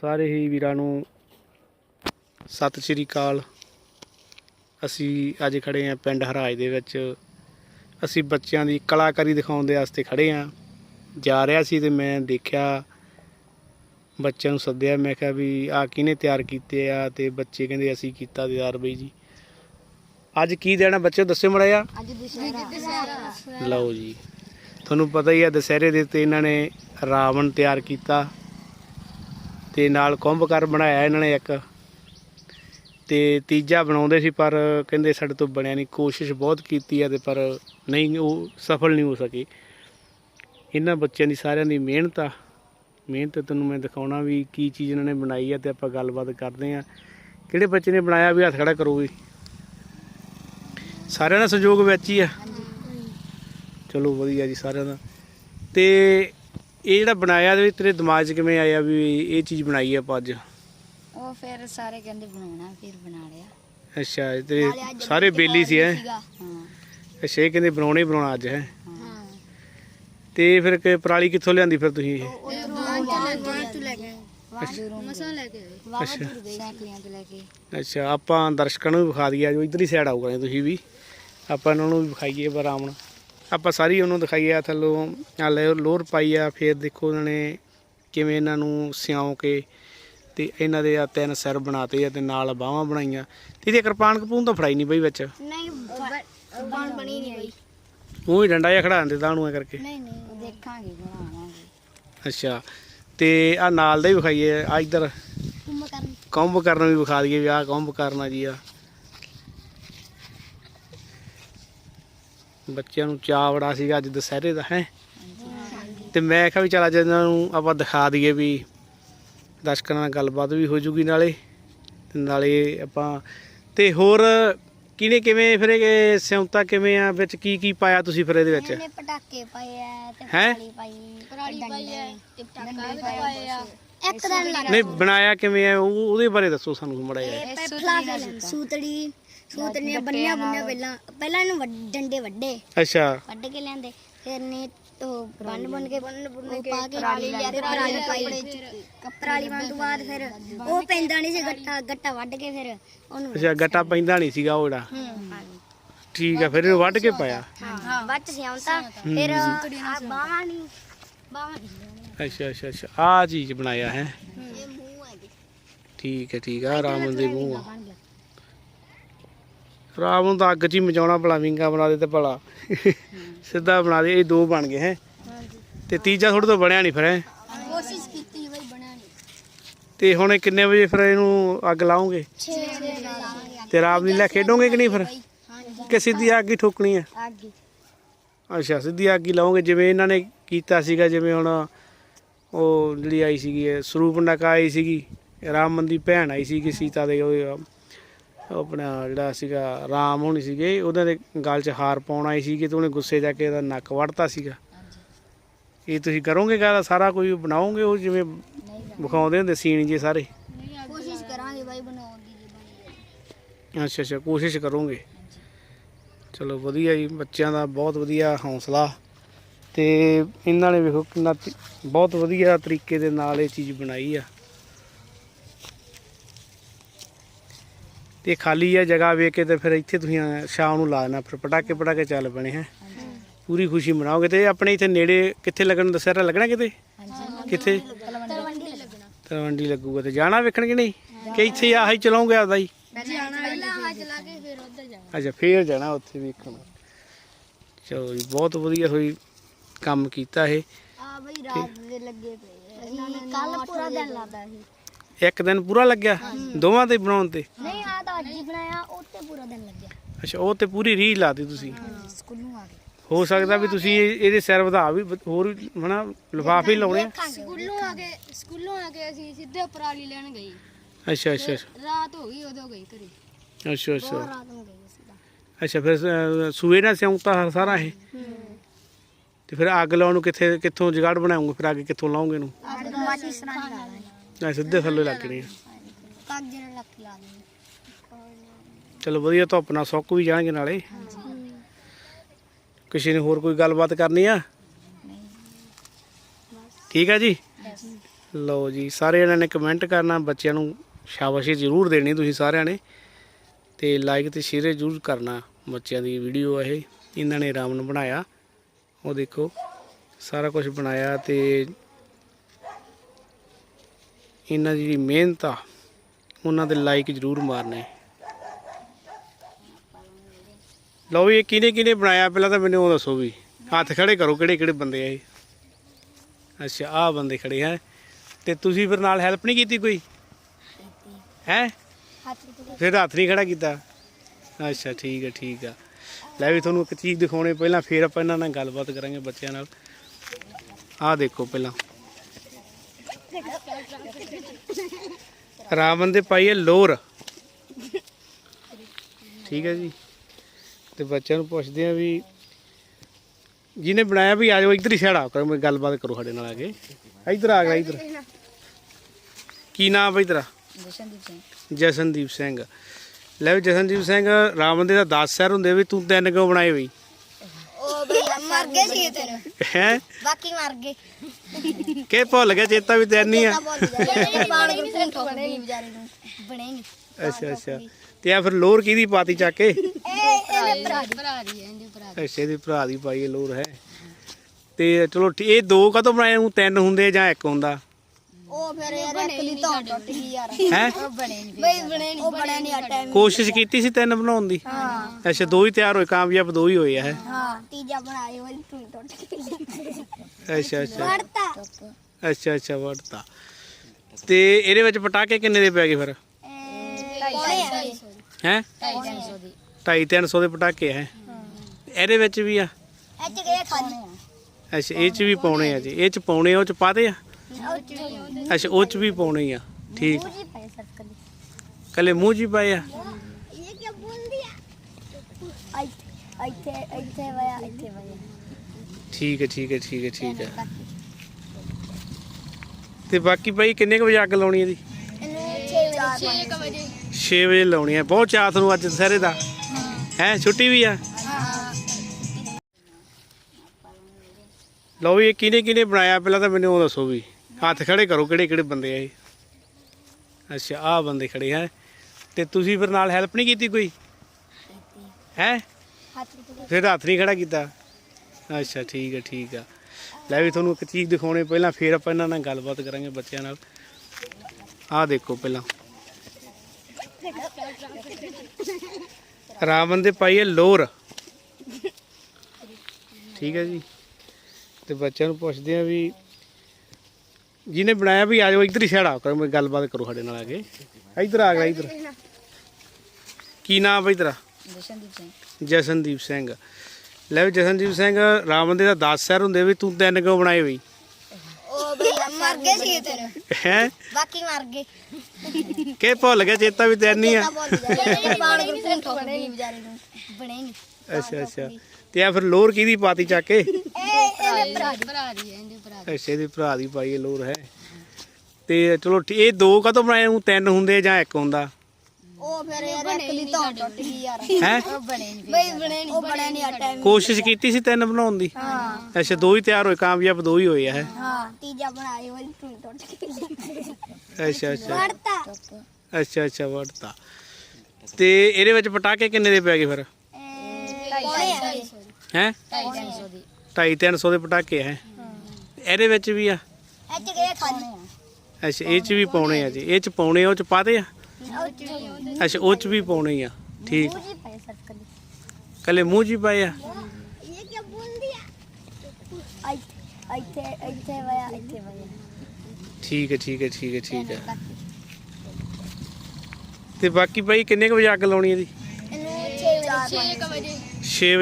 ਸਾਰੇ ਹੀ ਵੀਰਾਂ ਨੂੰ ਸਤਿ ਸ਼੍ਰੀ ਅਕਾਲ। ਅਸੀਂ ਅੱਜ ਖੜੇ ਆਂ ਪਿੰਡ ਹਰਾਜ ਦੇ ਵਿੱਚ। ਅਸੀਂ ਬੱਚਿਆਂ ਦੀ ਕਲਾਕਾਰੀ ਦਿਖਾਉਣ ਦੇ ਵਾਸਤੇ ਖੜੇ ਆਂ ਜਾ ਰਿਹਾ ਸੀ ਤੇ ਮੈਂ ਦੇਖਿਆ ਬੱਚਿਆਂ ਨੂੰ ਸੱਦਿਆ। ਮੈਂ ਕਿਹਾ ਵੀ ਆ ਕਿਹਨੇ ਤਿਆਰ ਕੀਤੇ ਆ ਤੇ ਬੱਚੇ ਕਹਿੰਦੇ ਅਸੀਂ ਕੀਤਾ ਤਿਆਰ ਬਈ ਜੀ। ਅੱਜ ਕੀ ਦੇਣਾ ਬੱਚਿਓ? ਦੱਸਿਓ ਮੜਾ ਆ ਅੱਜ ਦੁਸ਼ਹਿਰਾ। ਲਓ ਜੀ। ਤੁਹਾਨੂੰ ਪਤਾ ਹੀ ਆ ਦੁਸਹਿਰੇ ਦੇ ਉੱਤੇ ਇਹਨਾਂ ਨੇ ਰਾਵਣ ਤਿਆਰ ਕੀਤਾ। ਤੇ ਨਾਲ ਕੁੰਭਕਰ ਬਣਾਇਆ ਇਹਨਾਂ ਨੇ ਇੱਕ। ਤੇ ਤੀਜਾ ਬਣਾਉਂਦੇ ਸੀ ਪਰ ਕਹਿੰਦੇ ਸਾਡੇ ਤੋਂ ਬਣਿਆ ਨਹੀਂ। ਕੋਸ਼ਿਸ਼ ਬਹੁਤ ਕੀਤੀ ਆ ਤੇ ਪਰ ਨਹੀਂ ਉਹ ਸਫਲ ਨਹੀਂ ਹੋ ਸਕੀ। ਇਹਨਾਂ ਬੱਚਿਆਂ ਦੀ ਸਾਰਿਆਂ ਦੀ ਮਿਹਨਤ ਆ। ਮਿਹਨਤ ਤੁਹਾਨੂੰ ਮੈਂ ਦਿਖਾਉਣਾ ਵੀ ਕੀ ਚੀਜ਼ ਇਹਨਾਂ ਨੇ ਬਣਾਈ ਆ ਤੇ ਆਪਾਂ ਗੱਲਬਾਤ ਕਰਦੇ ਆ। ਕਿਹੜੇ ਬੱਚੇ ਨੇ ਬਣਾਇਆ? ਵੀ ਹੱਥ ਖੜਾ ਕਰੋ ਵੀ। ਸਾਰਿਆਂ ਦਾ ਸਹਿਯੋਗ ਵਿੱਚ ਹੀ ਆ। ਚਲੋ ਵਧੀਆ ਜੀ ਸਾਰਿਆਂ ਦਾ। ਤੇ ਇਹ ਜਿਹੜਾ ਬਣਾਇਆ ਤੇ ਤੇਰੇ ਦਿਮਾਗ 'ਚ ਕਿਵੇਂ ਆਇਆ ਵੀ ਇਹ ਚੀਜ਼ ਬਣਾਈ ਆਪਾਂ ਅੱਜ? ਉਹ ਫਿਰ ਸਾਰੇ ਕਹਿੰਦੇ ਬਣਾਉਣਾ ਫਿਰ ਬਣਾ ਲਿਆ। ਅੱਛਾ ਤੇ ਸਾਰੇ ਬੇਲੀ ਸੀ ਹੈ? ਹਾਂ। ਅੱਛਾ ਇਹ ਕਹਿੰਦੇ ਬਣਾਉਣਾ ਹੀ ਬਣਾਉਣਾ ਅੱਜ ਹੈ? ਹਾਂ। ਤੇ ਫਿਰ ਕਿ ਪਰਾਲੀ ਕਿੱਥੋਂ ਲਿਆਂਦੀ ਫਿਰ ਤੁਸੀਂ ਇਹ? ਅੱਛਾ। ਦੂਰ ਗਈ ਸਾਈਕਲੀਆਂ ਤੇ ਲੈ ਕੇ ਅੱਛਾ। ਆਪਾਂ ਦਰਸ਼ਕਾਂ ਨੂੰ ਵੀ ਵਿਖਾ ਦਈਏ ਜੋ ਇਧਰਲੀ ਸਾਈਡ ਆਊਗਾ ਤੁਸੀਂ ਵੀ। ਆਪਾਂ ਇਹਨਾਂ ਨੂੰ ਵੀ ਵਿਖਾਈਏ ਨਾਲ। ਆਪਾਂ ਸਾਰੀ ਉਹਨੂੰ ਦਿਖਾਈਏ ਆ ਥੱਲੋਂ ਆ ਲੋਰ ਪਾਈ ਆ ਫਿਰ ਦੇਖੋ ਉਹਨਾਂ ਨੇ ਕਿਵੇਂ ਇਹਨਾਂ ਨੂੰ ਸਿਉਂ ਕੇ ਤੇ ਇਹਨਾਂ ਦੇ ਆ ਤਿੰਨ ਸਿਰ ਬਣਾਤੇ ਆ ਤੇ ਨਾਲ ਬਾਹਾਂ ਬਣਾਈਆਂ। ਤੇ ਇਹਦੀ ਕਿਰਪਾਨ ਕਪੂਨ ਤਾਂ ਫੜਾਈ ਨਹੀਂ ਬਈ ਵਿੱਚ। ਨਹੀਂ ਬਣ ਬਣੀ ਨਹੀਂ ਬਈ। ਉਹ ਹੀ ਡੰਡਾ ਜਿਹਾ ਖੜਾ ਦਿੰਦੇ ਕਰਕੇ। ਨਹੀਂ ਨਹੀਂ ਦੇਖਾਂਗੇ ਬਣਾਵਾਂਗੇ। ਅੱਛਾ ਤੇ ਆ ਨਾਲ ਦਾ ਹੀ ਵਿਖਾਈਏ ਆ ਇਧਰ ਕੁੰਮ ਕਰਨ ਕੰਬ ਕਰਨ ਵੀ ਵਿਖਾ ਦਈਏ ਵੀ ਆਹ ਕੰਬ ਕਰਨਾ ਜੀ ਆ ਬੱਚਿਆਂ ਨੂੰ ਚਾਅ ਬੜਾ ਸੀਗਾ ਅੱਜ ਦੁਸਹਿਰੇ ਦਾ ਹੈ। ਤੇ ਮੈਂ ਕਿਹਾ ਵੀ ਚਲ ਅੱਜ ਇਹਨਾਂ ਨੂੰ ਆਪਾਂ ਦਿਖਾ ਦਈਏ ਵੀ ਦਰਸ਼ਕਾਂ ਨਾਲ ਗੱਲਬਾਤ ਵੀ ਹੋ ਜੂਗੀ ਨਾਲੇ। ਤੇ ਨਾਲੇ ਆਪਾਂ ਤੇ ਹੋਰ ਕਿਨੇ ਕਿਵੇਂ ਫਿਰ ਇਹ ਸਿਉਂਤਾ ਕਿਵੇਂ ਆ ਵਿੱਚ ਕੀ ਕੀ ਪਾਇਆ ਤੁਸੀਂ ਫਿਰ ਇਹਦੇ ਵਿੱਚ? ਇਹਨੇ ਪਟਾਕੇ ਪਾਏ ਆ ਤੇ ਹੈਂ? ਪਰਾਲੀ ਪਾਈ ਪਰਾਲੀ ਪਾਈ ਤੇ ਪਟਾਕੇ ਪਾਏ ਆ ਇੱਕ ਦਿਨ ਲੱਗ ਨਹੀਂ ਬਣਾਇਆ ਕਿਵੇਂ ਆ? ਉਹ ਉਹਦੇ ਬਾਰੇ ਦੱਸੋ ਸਾਨੂੰ ਮੜਾ ਜਿਹਾ। ਇਹ ਫਲਾ ਸੂਤੜੀ ਸੂਤੜੀਆਂ ਬੰਨਿਆ ਬੰਨਿਆ ਪਹਿਲਾਂ ਪਹਿਲਾਂ ਇਹਨੂੰ ਡੰਡੇ ਵੱਡੇ। ਅੱਛਾ। ਵੱਢ ਕੇ ਲਿਆਂਦੇ। ਫਿਰ ਨੇ ਉਹ ਬੰਨ ਬੰਨ ਕੇ ਬੰਨ ਬੰਨ ਕੇ ਪਾ ਕੇ ਪਰਾਲੀ ਪਰਾਲੀ ਪਾਈ ਪਰਾਲੀ ਬੰਨ ਤੋਂ ਬਾਅਦ ਫਿਰ ਉਹ ਪੈਂਦਾ ਨਹੀਂ ਸੀ ਗੱਟਾ ਗੱਟਾ ਵੱਢ ਕੇ ਫਿਰ ਉਹਨੂੰ ਅੱਛਾ ਗੱਟਾ ਪੈਂਦਾ ਨਹੀਂ ਸੀਗਾ ਉਹ ਜਿਹੜਾ? ਠੀਕ ਆ ਫਿਰ ਇਹਨੂੰ ਵੱਢ ਕੇ ਪਾਇਆ। ਹਾਂ ਵੱਟ ਸਿਆਉਂਤਾ ਫਿਰ ਬਾਹਾਂ ਨਹੀਂ ਬਾਹਾਂ ਨਹੀਂ ਅੱਛਾ ਅੱਛਾ ਅੱਛਾ। ਆ ਚੀਜ਼ ਬਣਾਇਆ ਹੈ। ਹੈ ਠੀਕ ਹੈ। ਠੀਕ ਆ ਰਾਵਣ ਦੇ ਮੂੰਹ ਆ। ਰਾਵਣ ਦਾ ਅੱਗ 'ਚ ਹੀ ਮਚਾਉਣਾ ਭਲਾ ਵਿੰਗਾ ਬਣਾ ਦੇ ਤੇ ਭਲਾ। ਸਿੱਧਾ ਬਣਾ ਦੇ ਇਹ ਦੋ ਬਣ ਗਏ ਹੈ। ਤੇ ਤੀਜਾ ਥੋੜਾ ਤੋਂ ਬਣਿਆ ਨਹੀਂ ਫਿਰ ਹੈਂ? ਕੋਸ਼ਿਸ਼ ਕੀਤੀ ਬਈ ਬਣਿਆ ਨਹੀਂ। ਤੇ ਹੁਣ ਇਹ ਕਿੰਨੇ ਵਜੇ ਫਿਰ ਇਹਨੂੰ ਅੱਗ ਲਾਉਂਗੇ 6 ਵਜੇ ਲਾਵਾਂਗੇ ਤੇ ਰਾਵਲੀਲਾ ਖੇਡੋਗੇ ਕਿ ਨਹੀਂ ਫਿਰ? ਕਿ ਸਿੱਧੀ ਅੱਗ ਹੀ ਠੋਕਣੀ ਅੱਗੇ ਅੱਛਾ ਸਿੱਧੀ ਅੱਗ ਹੀ ਲਾਉਂਗੇ ਜਿਵੇਂ ਇਹਨਾਂ ਨੇ ਕੀਤਾ ਸੀਗਾ ਜਿਵੇਂ ਹੁਣ ਉਹ ਜਿਹੜੀ ਆਈ ਸੀਗੀ ਇਹ ਸਰੂਪਨਖਾ ਆਈ ਸੀਗੀ ਰਾਮਨ ਦੀ ਭੈਣ ਆਈ ਸੀਗੀ ਸੀਤਾ ਦੇ ਉਹ ਆਪਣਾ ਜਿਹੜਾ ਸੀਗਾ ਰਾਮ ਹੋਣੀ ਸੀਗੇ ਉਹਨਾਂ ਦੇ ਗਲ 'ਚ ਹਾਰ ਪਾਉਣ ਆਈ ਸੀਗੀ ਤੇ ਉਹਨੇ ਗੁੱਸੇ ਜਾ ਕੇ ਇਹਦਾ ਨੱਕ ਵੜਤਾ ਸੀਗਾ। ਇਹ ਤੁਸੀਂ ਕਰੋਗੇ ਕਹਦਾ ਸਾਰਾ ਕੋਈ ਬਣਾਓਗੇ ਉਹ ਜਿਵੇਂ ਵਿਖਾਉਂਦੇ ਹੁੰਦੇ ਸੀਨ ਜੇ ਸਾਰੇ? ਕੋਸ਼ਿਸ਼ ਕਰਾਂਗੇ ਬਾਈ ਬਣਾਉਣ ਦੀ ਜੇ ਬਣੀ ਅੱਛਾ ਅੱਛਾ ਕੋਸ਼ਿਸ਼ ਕਰੋਗੇ। ਚਲੋ ਵਧੀਆ ਜੀ ਬੱਚਿਆਂ ਦਾ ਬਹੁਤ ਵਧੀਆ ਹੌਸਲਾ। ਤੇ ਇਹਨਾਂ ਨੇ ਵੇਖੋ ਕਿੰਨਾ ਬਹੁਤ ਵਧੀਆ ਤਰੀਕੇ ਦੇ ਨਾਲ ਇਹ ਚੀਜ਼ ਬਣਾਈ ਆ। ਤੇ ਖਾਲੀ ਆ ਜਗ੍ਹਾ ਵੇਖ ਕੇ ਤੇ ਫਿਰ ਇੱਥੇ ਤੁਸੀਂ ਸ਼ਾਮ ਨੂੰ ਲਾ ਦੇਣਾ ਫਿਰ ਪਟਾਕੇ ਪਟਾਕੇ ਚੱਲ ਪਣੇ ਹੈ। ਪੂਰੀ ਖੁਸ਼ੀ ਮਨਾਓਗੇ ਤੇ ਆਪਣੇ ਇੱਥੇ ਨੇੜੇ ਕਿੱਥੇ ਲੱਗਣ ਦਸਹਿਰਾ ਲੱਗਣਾ ਕਿਤੇ? ਕਿੱਥੇ? ਤਲਵੰਡੀ ਲੱਗੂਗਾ ਤੇ ਜਾਣਾ ਵੇਖਣ ਕਿ ਨਹੀਂ? ਕਿ ਇੱਥੇ ਆਹੀ ਚਲਾਉਂਗੇ ਆਦਾ ਹੀ? ਜਾਣਾ ਪਹਿਲਾਂ ਆ ਚਲਾ ਕੇ ਫਿਰ ਉੱਧਰ ਜਾਣਾ। ਅੱਛਾ ਫੇਰ ਜਾਣਾ ਉੱਥੇ ਵੇਖਣ। ਚਲੋ ਜੀ ਬਹੁਤ ਵਧੀਆ ਹੋਈ ਕੰਮ ਕੀਤਾ ਇਹ। ਆ ਬਈ ਰਾਤ ਦੇ ਲੱਗੇ ਪਏ ਇਹਨਾਂ ਨੇ ਕੱਲ ਪੂਰਾ ਦਿਨ ਲਾਦਾ ਸੀ। ਇੱਕ ਦਿਨ ਪੂਰਾ ਲੱਗਿਆ ਦੋਵਾਂ ਤੇ ਬਣਾਉਣ ਤੇ? ਨਹੀਂ ਆ ਤਾਂ ਅੱਜ ਹੀ ਬਣਾਇਆ ਉੱਤੇ ਪੂਰਾ ਦਿਨ ਲੱਗਿਆ। ਅੱਛਾ ਉਹ ਤੇ ਪੂਰੀ ਰੀਲ ਲਾਤੀ ਤੁਸੀਂ। ਸਕੂਲੋਂ ਆ ਗਏ। ਹੋ ਸਕਦਾ ਵੀ ਤੁਸੀਂ ਇਹ- ਇਹਦੇ ਸਿਰ ਵਧਾ ਵੀ ਹੋਰ ਵੀ ਹਨਾ ਲਿਫਾਫੇ ਹੀ ਲਾਉਣੇ ਸਕੂਲੋਂ ਆ ਕੇ ਸਕੂਲੋਂ ਆ ਕੇ ਅਸੀਂ ਸਿੱਧੇ ਪਰਾਲੀ ਲੈਣ ਗਏ। ਅੱਛਾ ਅੱਛਾ ਰਾਤ ਹੋ ਗਈ ਉਦੋਂ ਗਈ ਘਰੇ। ਅੱਛਾ ਅੱਛਾ। ਅੱਛਾ ਫਿਰ ਸ- ਸੂਏ ਨਾਲ ਸਿਉਂਤਾ ਸਾਰਾ ਇਹ। ਤੇ ਫਿਰ ਅੱਗ ਲਾਉਣ ਨੂੰ ਕਿੱਥੇ ਕਿੱਥੋਂ ਜਗਾੜ ਬਣਾਉਂਗੇ? ਫਿਰ ਅੱਗ ਕਿੱਥੋਂ ਲਾਉਂਗੇ ਨੂੰ ਅੱਗ ਮਾਚੀ ਲਾਂਗੇ ਸਿੱਧੇ ਥੱਲੇ ਲੱਗਣੀ ਆ। ਕਾਗਜ਼ ਨਾਲ ਲੱਕ ਲਾ ਦੇਣੀ ਚਲੋ ਵਧੀਆ ਧੁੱਪ ਨਾਲ ਸੁੱਕ ਵੀ ਜਾਣਗੇ ਨਾਲੇ। ਕਿਸੇ ਨੇ ਹੋਰ ਕੋਈ ਗੱਲਬਾਤ ਕਰਨੀ ਆ? ਠੀਕ ਆ ਜੀ? ਲਓ ਜੀ ਸਾਰੇ ਜਣਾਂ ਨੇ ਕਮੈਂਟ ਕਰਨਾ ਬੱਚਿਆਂ ਨੂੰ ਸ਼ਾਬਾਸ਼ੀ ਜ਼ਰੂਰ ਦੇਣੀ ਤੁਸੀਂ ਸਾਰਿਆਂ ਨੇ। ਤੇ ਲਾਈਕ ਤੇ ਸ਼ੇਅਰ ਜ਼ਰੂਰ ਕਰਨਾ ਬੱਚਿਆਂ ਦੀ ਵੀਡੀਓ ਇਹ ਇਹਨਾਂ ਨੇ ਰਾਵਣ ਬਣਾਇਆ। ਉਹ ਦੇਖੋ ਸਾਰਾ ਕੁਝ ਬਣਾਇਆ ਤੇ ਇਹਨਾਂ ਦੀ ਜਿਹੜੀ ਮਿਹਨਤ ਆ ਉਹਨਾਂ ਦੇ ਲਾਈਕ ਜ਼ਰੂਰ ਮਾਰਨੇ। ਲਓ ਵੀ ਇਹ ਕਿਹਨੇ ਕਿਹਨੇ ਬਣਾਇਆ ਪਹਿਲਾਂ ਤਾਂ ਮੈਨੂੰ ਉਹ ਦੱਸੋ ਵੀ। ਹੱਥ ਖੜੇ ਕਰੋ ਕਿਹੜੇ ਕਿਹੜੇ ਬੰਦੇ ਆ ਇਹ। ਅੱਛਾ ਆਹ ਬੰਦੇ ਖੜੇ ਹੈ। ਤੇ ਤੁਸੀਂ ਫਿਰ ਨਾਲ ਹੈਲਪ ਨਹੀਂ ਕੀਤੀ ਕੋਈ? ਹੈ? ਫਿਰ ਹੱਥ ਨਹੀਂ ਖੜਾ ਕੀਤਾ? ਅੱਛਾ ਠੀਕ ਹੈ ਠੀਕ ਆ। ਲੈ ਵੀ ਤੁਹਾਨੂੰ ਇੱਕ ਚੀਜ਼ ਦਿਖਾਉਣੇ ਪਹਿਲਾਂ ਫਿਰ ਆਪਾਂ ਇਹਨਾਂ ਨਾਲ ਗੱਲਬਾਤ ਕਰਾਂਗੇ ਬੱਚਿਆਂ ਨਾਲ। ਆਹ ਦੇਖੋ ਪਹਿਲਾਂ। ਰਾਵਣ ਦੇ ਪਾਈ ਹੈ ਲੋਰ। ਠੀਕ ਹੈ ਜੀ। ਤੇ ਬੱਚਿਆਂ ਨੂੰ ਪੁੱਛਦੇ ਆ ਵੀ ਜਿਹਨੇ ਬਣਾਇਆ ਵੀ ਆ ਜਾਓ ਇੱਧਰ ਹੀ ਛੜਾ ਕਰੋ ਮੈਂ ਗੱਲਬਾਤ ਕਰੋ ਸਾਡੇ ਨਾਲ ਆ ਕੇ। ਇੱਧਰ ਆ ਗਿਆ ਇੱਧਰ। ਕੀ ਨਾਮ ਹੈ ਤੇਰਾ ਜਸ਼ਨਦੀਪ ਸਿੰਘ। ਜਸਨਦੀਪ ਸਿੰਘ। ਲੈ ਵੀ ਜਸਨਦੀਪ ਸਿੰਘ ਰਾਵਣ ਦੇ ਤਾਂ 10 ਸਿਰ ਹੁੰਦੇ ਵੀ ਤੂੰ ਤਿੰਨ ਕਿਉਂ ਬਣਾਏ ਬਈ? ਉਹ ਬਈ ਮਰ ਗਏ ਸੀ ਇਹ ਤੇਰੇ ਹੈ? ਬਾਕੀ ਮਰ ਗਏ। ਕਿ ਭੁੱਲ ਗਿਆ ਚੇਤਾ ਵੀ ਤਿੰਨ ਹੀ ਆ। ਬਾਣ ਕੇ ਫੋਨ ਠੋਕ ਗਈ ਵਿਚਾਰੇ ਨੂੰ। ਬਣੇਗੀ ਅੱਛਾ ਅੱਛਾ। ਤੇ ਆ ਫਿਰ ਲੋਰ ਕਿਹਦੀ ਪਾਤੀ ਚੱਕ ਕੇ? ਇਹ ਇਹਦੇ ਭਰਾ ਦੀ ਭਰਾ ਦੀ। ਇਹਦੇ ਭਰਾ ਦੀ। ਅੱਛਾ ਇਹਦੇ ਭਰਾ ਦੀ ਪਾਈ ਲੋਰ ਹੈ। ਤੇ ਚਲੋ ਇਹ ਦੋ ਕਦੋਂ ਬਣਾਏ? ਉਹ ਤਿੰਨ ਹੁੰਦੇ ਜਾਂ ਇੱਕ ਹੁੰਦਾ? ਉਹ ਫਿਰ ਯਾਰ ਇੱਕ ਦੀ ਧੌਣ ਟੁੱਟ ਗਈ ਯਾਰ। ਹੈ? ਬਣੇ ਨਹੀਂ ਬਈ ਬਣੇ ਨਹੀਂ ਉਹ ਬਣਿਆ ਨਹੀਂ ਆ ਟਾਈਮ ਕੋਸ਼ਿਸ਼ ਕੀਤੀ ਸੀ ਤਿੰਨ ਬਣਾਉਣ ਦੀ। ਹਾਂ। ਅੱਛਾ ਦੋ ਹੀ ਤਿਆਰ ਹੋਏ ਕਾਮਯਾਬ ਦੋ ਹੀ ਹੋਏ ਆ ਹੈ? ਹਾਂ ਤੀਜਾ ਬਣਾਏ ਟੁੱਟ ਗਈ। ਅੱਛਾ ਅੱਛਾ। ਵੜਤਾ। ਅੱਛਾ ਅੱਛਾ ਵੜਤਾ। ਤੇ ਇਹਦੇ ਵਿੱਚ ਪਟਾਕੇ ਕਿੰਨੇ ਦੇ ਪੈ ਗਏ ਫਿਰ? ਹੈ? 250 ਦੀ। 250 300 ਦੇ ਪਟਾਕੇ ਹੈ? ਇਹਦੇ ਵਿੱਚ ਵੀ ਆ? ਇਹ ਚ ਅੱਛਾ ਇਹ ਚ ਵੀ ਪਾਉਣੇ ਆ ਜੀ। ਇਹ ਚ ਪਾਉਣੇ ਆ ਉਹ ਚ ਪਾਦੇ ਆ? ਅੱਛਾ ਉਹ ਚ ਵੀ ਪਾਉਣੇ ਹੀ ਆ। ਠੀਕ। ਜੀ ਪੈ ਸਰਕਲ। ਕੱਲੇ ਮੂੰਹ ਜੀ ਪਾਏ ਆ? ਇਹ ਕੀ ਬੋਲਦੀ ਆ? ਇੱਥੇ ਇੱਥੇ ਵਇਆ ਇੱਥੇ ਵਇਆ। ਠੀਕ ਹੈ ਠੀਕ ਹੈ ਠੀਕ ਹੈ ਠੀਕ ਹੈ। ਤੇ ਬਾਕੀ ਭਾਈ ਕਿੰਨੇ ਕੁ ਵਜੇ ਅੱਗ ਲਾਉਣੀ ਇਹਦੀ ਇਹਨੂੰ 6 6 ਵਜੇ। 6 ਵਜੇ ਲਾਉਣੀ ਹੈ। ਬਹੁਤ ਚਾਅ ਤੁਹਾਨੂੰ ਅੱਜ ਦੁਸਹਿਰੇ ਦਾ। ਹੈ ਛੁੱਟੀ ਵੀ ਆ? ਲਓ ਵੀ ਇਹ ਕਿਹਨੇ ਕਿਹਨੇ ਬਣਾਇਆ? ਪਹਿਲਾਂ ਤਾਂ ਮੈਨੂੰ ਉਹ ਦੱਸੋ ਵੀ। ਹੱਥ ਖੜੇ ਕਰੋ ਕਿਹੜੇ ਕਿਹੜੇ ਬੰਦੇ ਆ ਇਹ। ਅੱਛਾ, ਆਹ ਬੰਦੇ ਖੜੇ ਹੈ। ਤੇ ਤੁਸੀਂ ਫਿਰ ਨਾਲ ਹੈਲਪ ਨਹੀਂ ਕੀਤੀ ਕੋਈ? ਹੈ? ਫਿਰ ਹੱਥ ਨਹੀਂ ਖੜਾ ਕੀਤਾ। ਅੱਛਾ, ਠੀਕ ਹੈ, ਠੀਕ ਆ। ਲੈ ਵੀ ਤੁਹਾਨੂੰ ਇੱਕ ਚੀਜ਼ ਦਿਖਾਉਣੇ, ਪਹਿਲਾਂ ਫਿਰ ਆਪਾਂ ਇਹਨਾਂ ਨਾਲ ਗੱਲਬਾਤ ਕਰਾਂਗੇ ਬੱਚਿਆਂ ਨਾਲ। ਆਹ ਦੇਖੋ ਪਹਿਲਾਂ। ਰਾਵਣ ਦੇ ਪਾਈ ਹੈ ਲੋਰ। ਠੀਕ ਹੈ ਜੀ। ਤੇ ਬੱਚਿਆਂ ਨੂੰ ਪੁੱਛਦੇ ਆ ਵੀ ਜਿਹਨੇ ਬਣਾਇਆ ਵੀ ਆ ਜਾਓ ਇੱਧਰ ਹੀ ਛੜਾ ਕਰੋ ਮੈਂ ਗੱਲਬਾਤ ਕਰੋ ਸਾਡੇ ਨਾਲ ਆ ਕੇ। ਇੱਧਰ ਆ ਗਿਆ ਇੱਧਰ। ਕੀ ਨਾਮ ਹੈ ਤੇਰਾ ਜਸ਼ਨਦੀਪ ਸਿੰਘ। ਜਸਨਦੀਪ ਸਿੰਘ। ਲੈ ਵੀ ਜਸਨਦੀਪ ਸਿੰਘ ਰਾਵਣ ਦੇ ਤਾਂ 10 ਸਿਰ ਹੁੰਦੇ ਵੀ ਤੂੰ ਤਿੰਨ ਕਿਉਂ ਬਣਾਏ ਬਈ? ਉਹ ਬਈ ਮਰ ਗਏ ਸੀ ਤੇਰੇ ਹੈ? ਬਾਕੀ ਮਰ ਗਏ। ਕਿ ਭੁੱਲ ਗਿਆ ਚੇਤਾ ਵੀ ਤਿੰਨ ਹੀ ਆ। ਅੱਛਾ ਅੱਛਾ। ਤੇ ਆ ਫਿਰ ਲੋਰ ਕਿਹਦੀ ਪਾਤੀ ਚੱਕ ਕੇ? ਇਹ ਭਰਾ ਦੀ। ਦੀ ਦੀ ਅੱਛਾ ਇਹਦੇ ਭਰਾ ਦੀ ਪਾਈ ਲੋਰ ਹੈ। ਤੇ ਚਲੋ ਠੀ- ਇਹ ਦੋ ਕਦੋਂ ਬਣਾਏ ਉਹ ਤਿੰਨ ਹੁੰਦੇ ਜਾਂ ਇੱਕ ਹੁੰਦਾ? ਉਹ ਫਿਰ ਯਾਰ ਇੱਕ ਦੀ ਧੌਣ ਟੁੱਟ ਗਈ ਯਾਰ। ਹੈ? ਬਣੇ ਨਹੀਂ ਬਈ ਬਣੇ ਨਹੀਂ ਉਹ ਬਣਿਆ ਨਹੀਂ ਆ ਟਾਈਮ ਕੋਸ਼ਿਸ਼ ਕੀਤੀ ਸੀ ਤਿੰਨ ਬਣਾਉਣ ਦੀ? ਹਾਂ। ਅੱਛਾ ਦੋ ਹੀ ਤਿਆਰ ਹੋਏ ਕਾਮਯਾਬ ਦੋ ਹੀ ਹੋਏ ਆ ਹੈ? ਹਾਂ ਤੀਜਾ ਬਣਾਏ ਉਹ ਟੁੱਟ ਗਈ। ਅੱਛਾ ਅੱਛਾ। ਵੜਤਾ। ਅੱਛਾ ਅੱਛਾ ਵੜਤਾ। ਤੇ ਇਹਦੇ ਵਿੱਚ ਪਟਾਕੇ ਕਿੰਨੇ ਦੇ ਪੈ ਗਏ ਫਿਰ? ਆ ਹੈ? 250 ਦੀ। 250 300 ਦੇ ਪਟਾਕੇ ਹੈ? ਇਹਦੇ ਵਿੱਚ ਵੀ ਆ? ਇਹ ਚ ਗਏ ਖਾਣੇ ਅੱਛਾ ਇਹ ਚ ਵੀ ਪਾਉਣੇ ਆ ਜੀ। ਇਹ ਚ ਪਾਉਣੇ ਆ ਉਹ ਚ ਪਾਦੇ ਆ? ਅੱਛਾ ਉਹ ਚ ਵੀ ਪਾਉਣੇ ਹੀ ਆ। ਠੀਕ। ਜੀ ਕੱਲੇ। ਮੂੰਹ ਜੀ ਪਾਏ ਆ? ਇਹ ਕੀ ਬੋਲਦੀ ਆ? ਇੱਥੇ ਇੱਥੇ ਵਇਆ ਇੱਥੇ ਵਇਆ। ਠੀਕ ਹੈ ਠੀਕ ਹੈ ਠੀਕ ਹੈ ਠੀਕ ਹੈ। ਤੇ ਬਾਕੀ ਭਾਈ ਕਿੰਨੇ ਕੁ ਵਜੇ ਅੱਗ ਲਾਉਣੀ ਇਹਦੀ ਇਹਨੂੰ 6 6 ਵਜੇ। 6 ਵਜੇ।